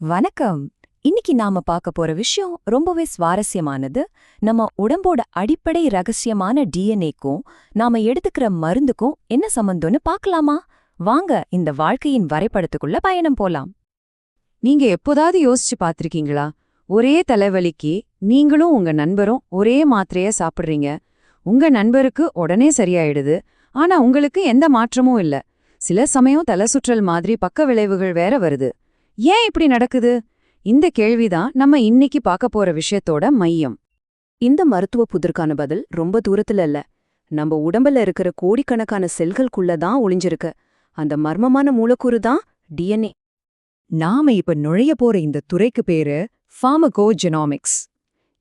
வணக்கம். இன்னைக்கு நாம பார்க்க போற விஷயம் ரொம்பவே சுவாரஸ்யமானது. நம்ம உடம்போட அடிப்படை ரகசியமான டிஎன்ஏக்கும் நாம எடுத்துக்கிற மருந்துக்கும் என்ன சம்பந்தம்னு பார்க்கலாமா? வாங்க இந்த வாழ்க்கையின் வரைபடத்துக்குள்ள பயணம் போலாம். நீங்க எப்போதாவது யோசிச்சு பார்த்திருக்கீங்களா? ஒரே தலைவலிக்கு நீங்களும் உங்க நண்பரும் ஒரே மாத்திரைய சாப்பிடுறீங்க. உங்க நண்பருக்கு உடனே சரியாயிடுது. ஆனா உங்களுக்கு எந்த மாற்றமும் இல்ல. சில சமயம் தலை சுற்றல் மாதிரி பக்க விளைவுகள் வேற வருது. ஏன் இப்படி நடக்குது? இந்த கேள்விதான் நம்ம இன்னைக்கு பார்க்க போற விஷயத்தோட மையம். இந்த மருத்துவ புதிர்க்கான பதில் ரொம்ப தூரத்துல இல்ல. நம்ம உடம்புல இருக்கிற கோடிக்கணக்கான செல்களுக்குள்ள தான் ஒளிஞ்சிருக்கு. அந்த மர்மமான மூலக்கூறு தான் டிஎன்ஏ நாம இப்ப நுழைய போற இந்த துறைக்கு பேரு ஃபார்மகோஜெனாமிக்ஸ்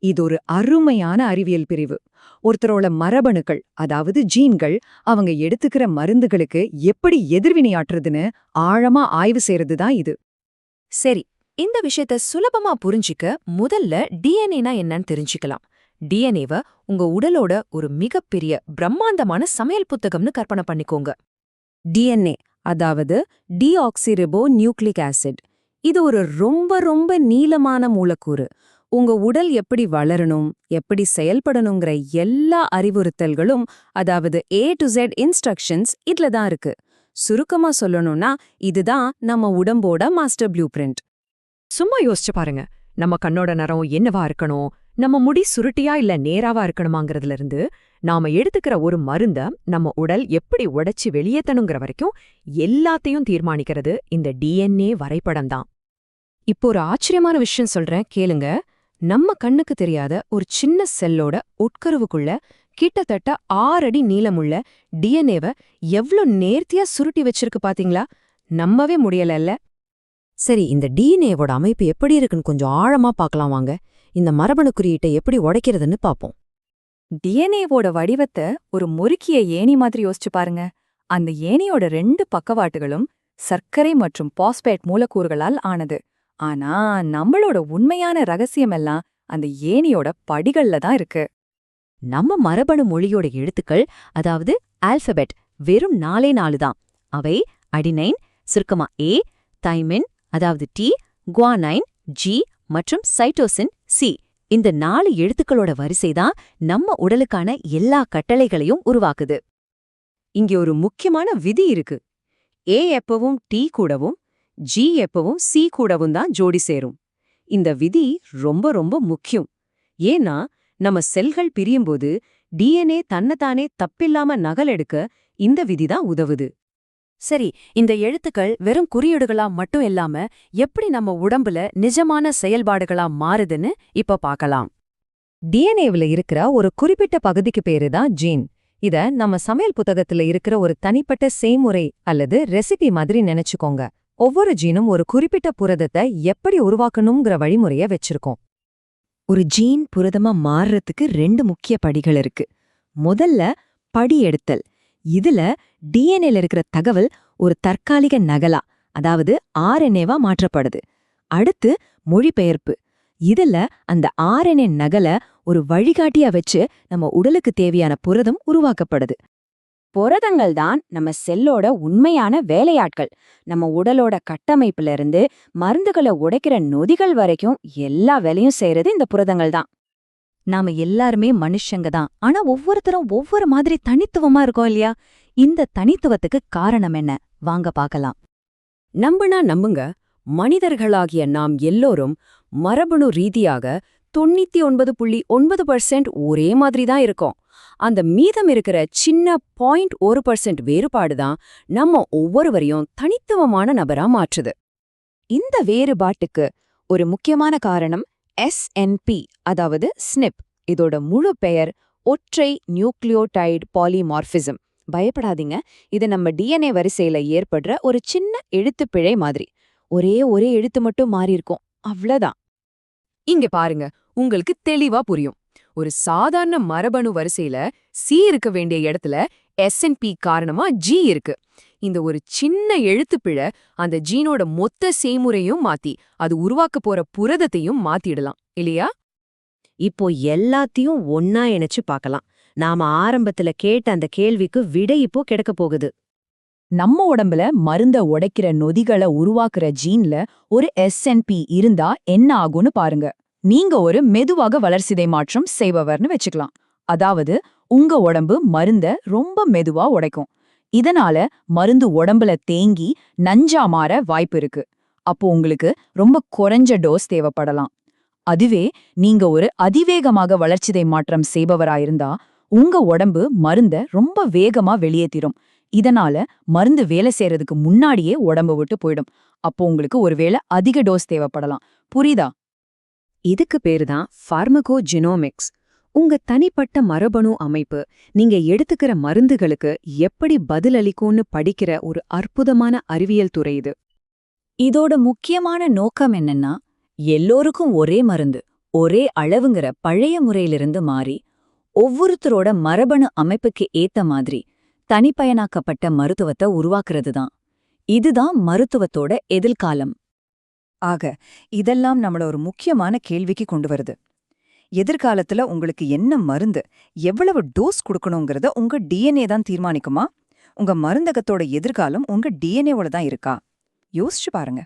இது ஒரு அருமையான அறிவியல் பிரிவு. ஒருத்தரோட மரபணுக்கள் அதாவது ஜீன்கள் அவங்க எடுத்துக்கிற மருந்துகளுக்கு எப்படி எதிர்வினையாற்றுதுன்னு ஆழமா ஆய்வு செய்யறது தான் இது. சரி இந்த விஷயத்த சுலபமா புரிஞ்சிக்க முதல்ல டிஎன்ஏனா என்னன்னு தெரிஞ்சுக்கலாம். டிஎன்ஏவ உங்க உடலோட ஒரு மிகப்பெரிய பிரம்மாண்டமான சமையல் புத்தகம்னு கற்பனை பண்ணிக்கோங்க. டிஎன்ஏ அதாவது டிஆக்சிரிபோ நியூக்ளிக் ஆசிட். இது ஒரு ரொம்ப ரொம்ப நீளமான மூலக்கூறு. உங்க உடல் எப்படி வளரணும் எப்படி செயல்படணுங்கிற எல்லா அறிவுறுத்தல்களும் அதாவது ஏ டு Z இன்ஸ்ட்ரக்ஷன்ஸ் இதுல தான் இருக்கு. சுருக்கமா சொல்லணும்னா இதுதான் நம்ம உடம்போட மாஸ்டர் ப்ளூ பிரிண்ட். சும்மா யோசிச்சு பாருங்க. நம்ம கண்ணோட நிறம் என்னவா இருக்கணும்? நம்ம முடி சுருட்டியா இல்ல நேராவா இருக்கணுமாங்கிறதுல இருந்து நாம எடுத்துக்கிற ஒரு மருந்த நம்ம உடல் எப்படி உடைச்சு வெளியேத்தணுங்கிற வரைக்கும் எல்லாத்தையும் தீர்மானிக்கிறது இந்த டிஎன்ஏ வரைபடம் தான். இப்போ ஒரு ஆச்சரியமான விஷயம் சொல்றேன் கேளுங்க. நம்ம கண்ணுக்கு தெரியாத ஒரு சின்ன செல்லோட உட்கருவுக்குள்ள கிட்டத்தட்ட ஆறடி நீளமுள்ள டிஎன்ஏவ எவ்ளோ நேர்த்தியா சுருட்டி வச்சிருக்கு பாத்தீங்களா? நம்பவே முடியலல்ல. சரி இந்த டிஎன்ஏவோட அமைப்பு எப்படி இருக்குன்னு கொஞ்சம் ஆழமா பார்க்கலாம் வாங்க. இந்த மரபணு குறியீட்டை எப்படி உடைக்கிறதுன்னு பாப்போம். டிஎன்ஏவோட வடிவத்தை ஒரு முறுக்கிய ஏணி மாதிரி யோசிச்சு பாருங்க. அந்த ஏணியோட ரெண்டு பக்கவாட்டுகளும் சர்க்கரை மற்றும் பாஸ்பேட் மூலக்கூறுகளால் ஆனது. ஆனா நம்மளோட உண்மையான ரகசியமெல்லாம் அந்த ஏணியோட படிகள்ல தான் இருக்கு. நம்ம மரபணு மொழியோட எழுத்துக்கள் அதாவது ஆல்பபெட் வெறும் நாலே நாலு தான். அவை அடினைன் சுருக்கமா ஏ தைமின் அதாவது டி குவானைன் ஜி மற்றும் சைட்டோசின் சி இந்த நாலு எழுத்துக்களோட வரிசை தான் நம்ம உடலுக்கான எல்லா கட்டளைகளையும் உருவாக்குது. இங்க ஒரு முக்கியமான விதி இருக்கு. ஏ எப்பவும் டி கூடவும் ஜி எப்பவும் சி கூடவும் தான் ஜோடி சேரும். இந்த விதி ரொம்ப ரொம்ப முக்கியம். ஏன்னா நம்ம செல்கள் பிரியும்போது டிஎன்ஏ தன்னைத்தானே தப்பில்லாம நகல் எடுக்க இந்த விதி தான் உதவுது. சரி இந்த எழுத்துக்கள் வெறும் குறியீடுகளா மட்டும் இல்லாம எப்படி நம்ம உடம்புல நிஜமான செயல்பாடுகளா மாறுதுன்னு இப்ப பார்க்கலாம் டிஎன்ஏவில் இருக்கிற ஒரு குறிப்பிட்ட பகுதிக்கு பேரு தான் ஜீன். இத நம்ம சமையல் புத்தகத்துல இருக்கிற ஒரு தனிப்பட்ட செய்முறை அல்லது ரெசிபி மாதிரி நினைச்சுக்கோங்க. ஒவ்வொரு ஜீனும் ஒரு குறிப்பிட்ட புரதத்தை எப்படி உருவாக்கணுங்கிற வழிமுறைய வச்சிருக்கோம். ஒரு ஜீன் புரதமா மாறுறதுக்கு ரெண்டு முக்கிய படிகள் இருக்கு. முதல்ல படி எடுத்தல். இதுல டிஎன்ஏல இருக்கிற தகவல் ஒரு தற்காலிக நகலா அதாவது ஆர்என்ஏவா மாற்றப்படுது. அடுத்து மொழிபெயர்ப்பு. இதுல அந்த ஆர்என்ஏ நகல ஒரு வழிகாட்டியா வச்சு நம்ம உடலுக்கு தேவையான புரதம் உருவாக்கப்படுது. புரதங்கள் தான் நம்ம செல்லோட உண்மையான வேலையாட்கள். நம்ம உடலோட கட்டமைப்புல இருந்து மருந்துகளை உடைக்கிற நொதிகள் வரைக்கும் எல்லா வேலையும் செய்யறது இந்த புரதங்கள் தான். நாம எல்லாருமே மனுஷங்க தான். ஆனா ஒவ்வொருத்தரும் ஒவ்வொரு மாதிரி தனித்துவமா இருக்கோம் இல்லையா? இந்த தனித்துவத்துக்கு காரணம் என்ன? வாங்க பார்க்கலாம். நம்புனா நம்புங்க. மனிதர்களாகிய நாம் எல்லோரும் மரபணு ரீதியாக தொண்ணூத்தி ஒன்பது புள்ளி ஒன்பது பர்சன்ட் ஒரே மாதிரி தான் இருக்கோம். அந்த மீதம் இருக்கிற சின்ன பாயிண்ட் ஒரு பர்சன்ட் வேறுபாடு தான் நம்ம ஒவ்வொருவரையும் தனித்துவமான நபரா மாற்றுது. இந்த வேறுபாட்டுக்கு ஒரு முக்கியமான காரணம் எஸ்என்பி அதாவது ஸ்னிப் இதோட முழு பெயர் ஒற்றை நியூக்ளியோடைடு பாலிமார்பிசம். பயப்படாதீங்க இது நம்ம டிஎன்ஏ வரிசையில ஏற்படுற ஒரு சின்ன எழுத்துப்பிழை மாதிரி. ஒரே ஒரே எழுத்து மட்டும் மாறியிருக்கும் அவ்வளவுதான். இங்க பாருங்க உங்களுக்கு தெளிவா புரியும். ஒரு சாதாரண மரபணு வரிசையில சி இருக்க வேண்டிய இடத்துல எஸ்என்பி காரணமா ஜி இருக்கு. இந்த ஒரு சின்ன எழுத்துப்பிழை அந்த ஜீனோட மொத்த செய்முறையும் மாத்தி அது உருவாக்க போற புரதத்தையும் மாத்திடலாம் இல்லையா? இப்போ எல்லாத்தையும் ஒன்னா இணைச்சு பார்க்கலாம். நாம ஆரம்பத்துல கேட்ட அந்த கேள்விக்கு விடை இப்போ கிடைக்க போகுது. நம்ம உடம்புல மருந்த உடைக்கிற நொதிகளை உருவாக்குற ஜீன்ல ஒரு எஸ்என்பி இருந்தா என்ன ஆகும்னு பாருங்க. நீங்க ஒரு மெதுவாக வளர்சிதை மாற்றம் செய்பவர்னு வச்சுக்கலாம். அதாவது உங்க உடம்பு மருந்த ரொம்ப மெதுவா உடைக்கும். இதனால மருந்து உடம்புல தேங்கி நஞ்சா மாற வாய்ப்பு இருக்கு. அப்போ உங்களுக்கு ரொம்ப குறைஞ்ச டோஸ் தேவைப்படலாம். அதுவே நீங்க ஒரு அதிவேகமாக வளர்ச்சிதை மாற்றம் செய்பவராயிருந்தா உங்க உடம்பு மருந்த ரொம்ப வேகமா வெளியேத்திரும். இதனால மருந்து வேலை செய்யறதுக்கு முன்னாடியே உடம்பு விட்டு போயிடும். அப்போ உங்களுக்கு ஒருவேளை அதிக டோஸ் தேவைப்படலாம். புரியுதா? இதுக்கு பேரு தான் ஃபார்மகோஜினோமிக்ஸ் உங்க தனிப்பட்ட மரபணு அமைப்பு நீங்க எடுத்துக்கிற மருந்துகளுக்கு எப்படி பதிலளிக்கும்னு படிக்கிற ஒரு அற்புதமான அறிவியல் துறை இது. இதோட முக்கியமான நோக்கம் என்னன்னா எல்லோருக்கும் ஒரே மருந்து ஒரே அளவுங்கிற பழைய முறையிலிருந்து மாறி ஒவ்வொருத்தரோட மரபணு அமைப்புக்கு ஏத்த மாதிரி தனிப்பயனாக்கப்பட்ட மருத்துவத்தை உருவாக்குறது தான் இதுதான் மருத்துவத்தோட எதிர்காலம். ஆக இதெல்லாம் நம்மள ஒரு முக்கியமான கேள்விக்கு கொண்டு வருது. எதிர்காலத்துல உங்களுக்கு என்ன மருந்து எவ்வளவு டோஸ் கொடுக்கணுங்கிறத உங்க டிஎன்ஏ தான் தீர்மானிக்குமா? உங்க மருந்தகத்தோட எதிர்காலம் உங்க டிஎன்ஏவோட தான் இருக்கா? யோசிச்சு பாருங்க.